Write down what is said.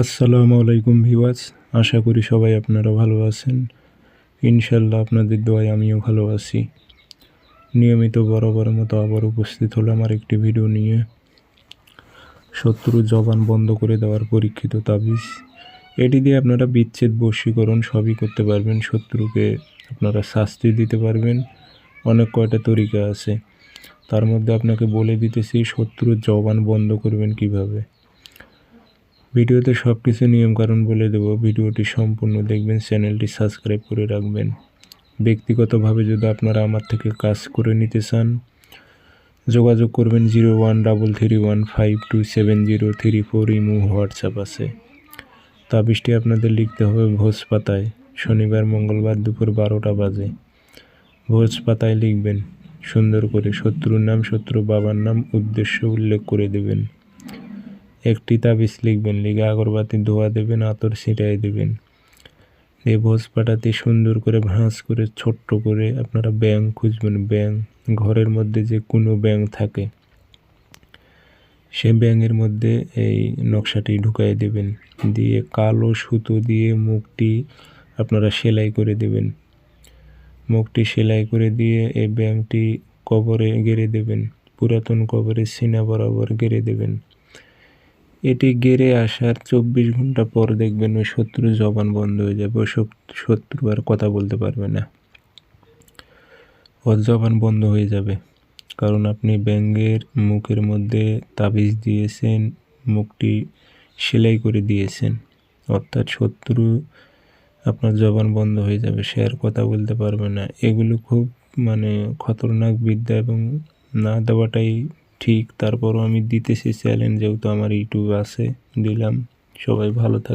আসসালামু আলাইকুম ভিওয়াজ আশা করি সবাই আপনারা ভালো আছেন। ইনশাল্লাহ আপনাদের দোয়ায় আমিও ভালো আছি। নিয়মিত বরাবরের মতো আবার উপস্থিত হলাম আর একটি ভিডিও নিয়ে। শত্রু জবান বন্ধ করে দেওয়ার পরীক্ষিত তাবিজ। এটি দিয়ে আপনারা বিচ্ছেদ, বশীকরণ সবই করতে পারবেন, শত্রুকে আপনারা শাস্তি দিতে পারবেন। অনেক কয়টা তরিকা আছে। তার মধ্যে আপনাকে বলে দিতেছি, শত্রুর জবান বন্ধ করবেন কীভাবে? ভিডিওতে সব কিছু নিয়মকানুন বলে দেবো। ভিডিওটি সম্পূর্ণ দেখবেন, চ্যানেলটি সাবস্ক্রাইব করে রাখবেন। ব্যক্তিগতভাবে যদি আপনারা আমার থেকে কাজ করে নিতে চান, যোগাযোগ করবেন zero one double three one five two seven zero three four imo WhatsApp আছে। তাবিজটি আপনাদের লিখতে হবে ভোজ পাতায় শনিবার, মঙ্গলবার দুপুর বারোটা বাজে। ভোজ পাতায় লিখবেন, সুন্দর করে শত্রুর নাম, শত্রু বাবার নাম, উদ্দেশ্য উল্লেখ করে দেবেন। একটি তাবিজ লিখবেন, লিখে আগরবাতি ধোয়া দেবেন, আতর ছিটাই দেবেন। দিয়ে ভোজ পাটাতে সুন্দর করে ভাঁজ করে, ছোট্ট করে আপনারা ব্যাং খুঁজবেন। ব্যাং ঘরের মধ্যে যে কোনো ব্যাং থাকে, সে ব্যাঙের মধ্যে এই নকশাটি ঢুকাই দেবেন। দিয়ে কালো সুতো দিয়ে মুখটি আপনারা সেলাই করে দেবেন। মুখটি সেলাই করে দিয়ে এই ব্যাংকটি কবরে গেড়ে দেবেন, পুরাতন কবরে সিনা বরাবর গেড়ে দেবেন। এটি গেড়ে আসার চব্বিশ ঘণ্টা পর দেখবেন ওই শত্রু জবান বন্ধ হয়ে যাবে, ওই শত্রু আর কথা বলতে পারবে না। ওর জবান বন্ধ হয়ে যাবে, কারণ আপনি ব্যাঙ্গের মুখের মধ্যে তাবিজ দিয়েছেন, মুখটি সেলাই করে দিয়েছেন। অর্থাৎ শত্রু আপনার জবান বন্ধ হয়ে যাবে, সে আর কথা বলতে পারবে না। এগুলো খুব মানে খতরনাক বিদ্যা এবং না দেওয়াটাই ঠিক তারপরও আমি দিতেছি চ্যালেঞ্জ যেহেতু আমার ইউটিউব আছে দিলাম। সবাই ভালো থাকবে